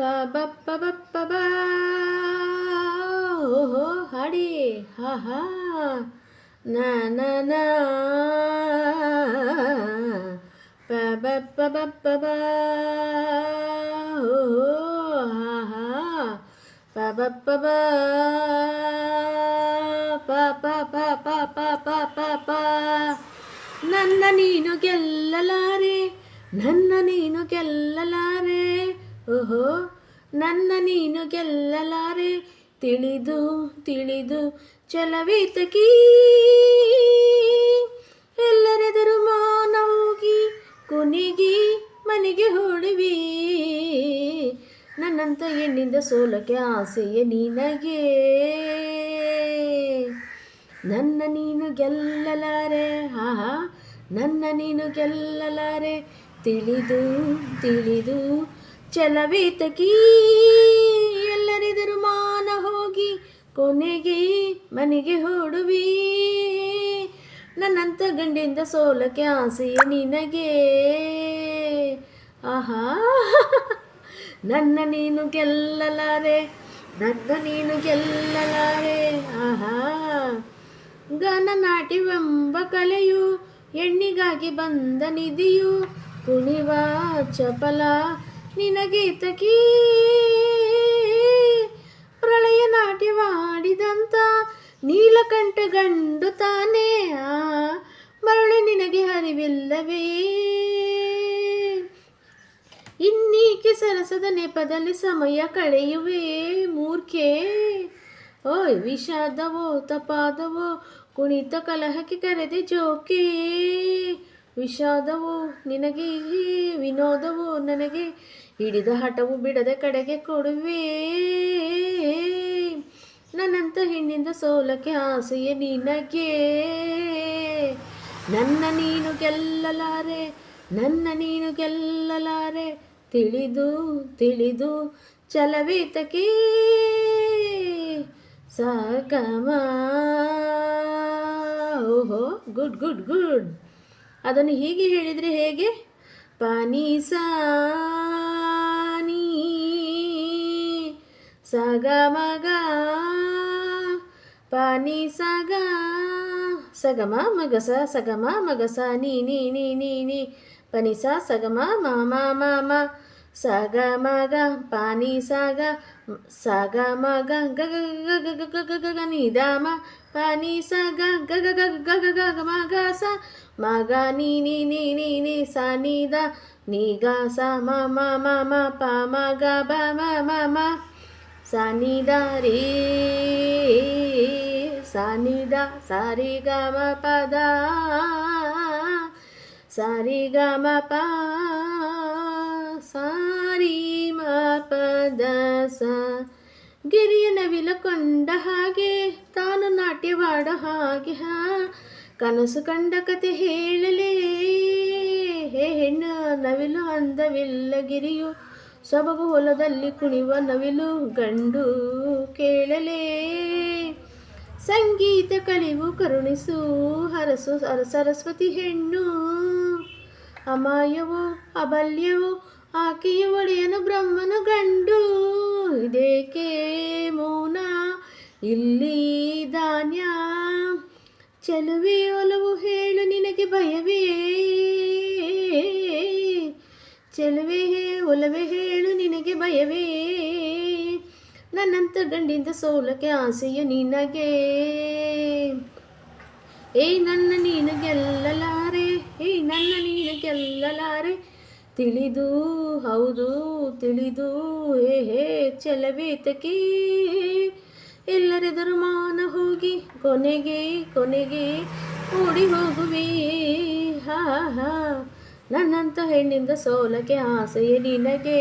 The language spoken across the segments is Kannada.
ಪ ಬ ಪ ಬ ಓಹೋ ಹಾಡಿ ಹಾ ಹಾ ನ ಪ ಬ ಪ ಬ ಓಹೋ ಹಾ ಹಾ ಪ ಬ ಪ ಬ ಪ ಪ ಪ ಪ ಪ ಪ ಪ ಪ ನನ್ನ ನೀನು ಗೆಲ್ಲಲಾರೆ ನನ್ನ ನೀನು ಗೆಲ್ಲಲಾರೆ ಓಹೋ, ನನ್ನ ನೀನು ಗೆಲ್ಲಲಾರೆ. ತಿಳಿದು ತಿಳಿದು, ಚಲವೇತಕಿ. ಎಲ್ಲರೆದರು ಮೌನ ಹೋಗಿ ಕೊನೆಗೆ ಮನೆಗೆ ಹೊಡುವಿ. ನನ್ನಂತ ಹೆಣ್ಣಿಂದ ಸೋಲಕ್ಕೆ ಆಸೆಯೇ ನಿನಗೆ. ನನ್ನ ನೀನು ಗೆಲ್ಲಲಾರೆ. ಆಹಾ ನನ್ನ ನೀನು ಗೆಲ್ಲಲಾರೆ. ತಿಳಿದು ತಿಳಿದು ಚಲವೇತಕಿ. ಎಲ್ಲರಿದರು ಮಾನ ಹೋಗಿ ಕೊನೆಗೆ ಮನೆಗೆ ಹೊಡುವಿ. ನನ್ನಂತ ಗಂಡಿಂದ ಸೋಲಕ್ಕೆ ಆಸೆಯೇ ನಿನಗೆ. ಆಹಾ. ನನ್ನ ನೀನು ಗೆಲ್ಲಲಾರೆ, ನನ್ನ ನೀನು ಗೆಲ್ಲಲಾರೆ. ಆಹಾ. ನಾಟಿವೆಂಬ ಕಲೆಯು ಹೆಣ್ಣಿಗಾಗಿ ಬಂದ ನಿಧಿಯು, ಕುಣಿವ ಚಪಲ ನಿನಗೀತಕಿ ಪ್ರಳಯ ನಾಟ್ಯವಾಡಿದಂತ ನೀಲಕಂಠ ಗಂಡು ತಾನೇ. ಮರಳು ನಿನಗೆ ಹರಿವಿಲ್ಲವೇ ಇನ್ನೀಕೆ ಸರಸದ ನೆಪದಲ್ಲಿ ಸಮಯ ಕಳೆಯುವೆ ಮೂರ್ಖೆ. ಓಯ್, ವಿಷಾದವೋ, ತಪಾದವೋ, ಕುಣಿತ ಕಲಹಕ್ಕೆ ಕರೆದೆ ಜೋಕೆ. ವಿಷಾದವೋ ನಿನಗೆ ವಿನೋದವು ನನಗೆ. ಹಿಡಿದ ಹಠವು ಬಿಡದೆ ಕಡೆಗೆ ಕೊಡುವೆ. ನನ್ನಂತ ಹೆಣ್ಣಿಂದ ಸೋಲಕ್ಕೆ ಆಸೆಯೇ ನಿನಗೆ. ನನ್ನ ನೀನು ಗೆಲ್ಲಲಾರೆ, ನನ್ನ ನೀನು ಗೆಲ್ಲಲಾರೆ. ತಿಳಿದು ತಿಳಿದು ಚಲವೇತಕ್ಕೆ ಸಕಮ ಓಹೋ, ಗುಡ್ ಗುಡ್ ಗುಡ್. ಅದನ್ನು ಹೀಗೆ ಹೇಳಿದರೆ ಹೇಗೆ? ಪನಿ ಸಾನಿ ಸಗ ಮಗ, ಪನಿ ಸಗ, ಸಗಮ ಮಗಸ ಸಗಮ ಮಗಸ ನೀ ನೀ ನೀ ನೀ ನೀ ಪನಿಸ ಸಗಮ ಮಾಮ ಮ సగమగ పని సగ సగమగ గగ నిదమ పని సగ గగ గగ మగ స మగ నీ నీ నీ నీ నీ స నిద నిగ స మ మ మ మ ప మ గ బ మ మ మ స నిద రే స నిద స రి గ మ పద స రి గ మ ప ಸಾರಿ ಮಾ ಪದ ಸ ಗಿರಿಯ ಹಾಗೆ, ತಾನು ನಾಟ್ಯವಾಡ ಹಾಗೆ ಹಾ. ಕನಸು ಕಂಡ ಕತೆ ಹೇಳಲೇ, ಹೇ ಹೆಣ್ಣು, ನವಿಲು ಅಂದವಿಲ್ಲ ಗಿರಿಯು. ಸೊಬಗು ಹೊಲದಲ್ಲಿ ಕುಣಿವ ನವಿಲು ಗಂಡು ಕೇಳಲೇ. ಸಂಗೀತ ಕಲಿವು ಕರುಣಿಸು, ಹರಸು ಸರಸ್ವತಿ ಹೆಣ್ಣು. ಅಮಾಯವು, ಅಬಲ್ಯವು ಆಕೆಯ ಒಡೆಯನು ಬ್ರಹ್ಮನು ಗಂಡು ಇದೇಕೆ ಮೌನ? ಇಲ್ಲಿ ಧಾನ್ಯ, ಚೆಲುವೆ ಒಲವು ಹೇಳು ನಿನಗೆ ಭಯವೇ? ಚೆಲುವೆ ಒಲವೇ ಹೇಳು ನಿನಗೆ ಭಯವೇ? ನನ್ನಂತ ಗಂಡಿಂದ ಸೋಲಕ್ಕೆ ಆಸೆಯ ನಿನಗೆ. ಏಯ್ ನನ್ನ ನೀನು ಗೆಲ್ಲಲಾರೆ, ಏಯ್ ನನ್ನ ನೀನು ಗೆಲ್ಲಲಾರೆ ತಿಳಿದು, ಹೌದು ತಿಳಿದು, ಹೇ ಹೇ ಚಲವೇತಕಿ ಎಲ್ಲರೆದುರು ಮಾನ ಹೋಗಿ, ಕೊನೆಗೆ ಕೊನೆಗೆ ಓಡಿ ಹೋಗುವೆ. ಹಾ ಹಾ ನನ್ನಂಥ ಹೆಣ್ಣಿಂದ ಸೋಲಕ್ಕೆ ಆಸೆಯೇ ನಿನಗೆ.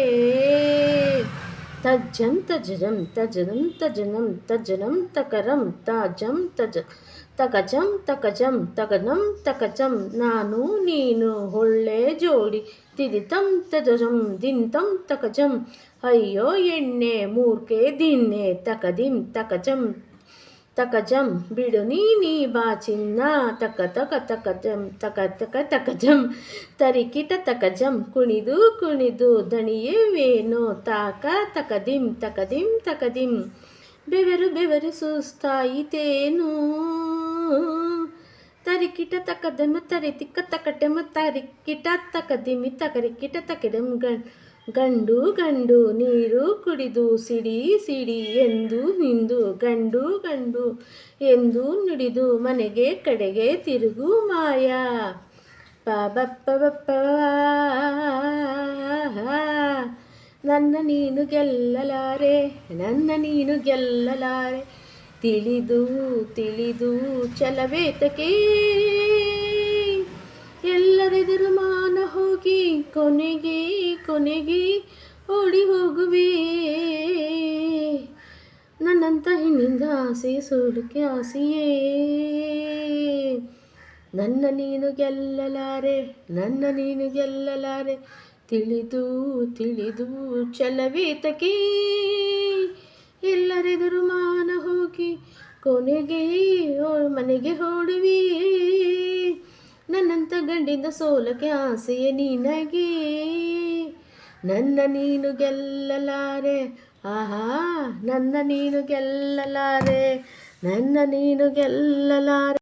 తజ్జం తజం తజం తజనం తజనం తకరం తాజం తజ తగజం తకజం తగనం తకజం నాను నీను హొళ్ళే జోడి తిదితం తజజం దింతం తకజం అయ్యో ఎన్నే ಮೂರ್ಕೆ దిన్నే తకదిం తకజం ತಕ ಜಂ ಬಿಡು ನೀ ನೀ ಬಾ ಚಿನ್ನ. ತಕ ತಕ, ತಕಜಂ, ತಕ ತಕ, ತಕಜಂ. ತರಿಕಿಟ ತಕಜಂ, ಕುಣಿದು ಕುಣಿದು ದಣಿಯುವೇನೋ ತಾಕ, ತಕದಿಂ ತಕದಿಂ ತಕದಿಂ. ಬೆವರು ಬೆವರು ಸುಸ್ತಾಯಿತೇನು? ತರಿಕಿಟ ತಕದಮ ತರಿ ತಿಕ್ಕ ತಕಟೆಮ, ತರಿಕಿಟ ತಕದಿಮಿ, ತಕರಿಕಿಟ ತಕಡೆಂ ಗಂ ಗಂಡು ಗಂಡು ನೀರು ಕುಡಿದು ಸಿಡಿ ಸಿಡಿ ಎಂದು ನಿಂದು. ಗಂಡು ಗಂಡು ಎಂದು ನುಡಿದು ಮನೆಗೆ ಕಡೆಗೆ ತಿರುಗು ಮಾಯ. ಬಪ್ಪ ಬಪ್ಪ ನನ್ನ ನೀನು ಗೆಲ್ಲಲಾರೆ, ನನ್ನ ನೀನು ಗೆಲ್ಲಲಾರೆ. ತಿಳಿದು ತಿಳಿದು ಚಲವೇತಕೆ ಎಲ್ಲರೆದುರು ಮಾನ ಹೋಗಿ, ಕೊನೆಗೆ ಕೊನೆಗೆ ಓಡಿ ಹೋಗುವೆ. ನನ್ನಂತ ಹೆಣ್ಣಿಂದ ಆಸೆ ಸೋಲಕ್ಕೆ ಆಸೆಯೇ. ನನ್ನ ನೀನು ಗೆಲ್ಲಲಾರೆ, ನನ್ನ ನೀನು ಗೆಲ್ಲಲಾರೆ, ತಿಳಿದು ತಿಳಿದು ಚಲವೇತಕೆ ಎಲ್ಲರೆದುರು ಮಾನ ಹೋಗಿ, ಕೊನೆಗೆ ಮನೆಗೆ ಓಡುವಿ ನನ್ನಂತ ಗಂಡಿಂದ ಸೋಲಕ್ಕೆ ಆಸೆಯೇ ನಿನಗೆ. ನನ್ನ ನೀನು ಗೆಲ್ಲಲಾರೆ. ಆಹಾ, ನನ್ನ ನೀನು ಗೆಲ್ಲಲಾರೆ. ನನ್ನ ನೀನು ಗೆಲ್ಲಲಾರೆ.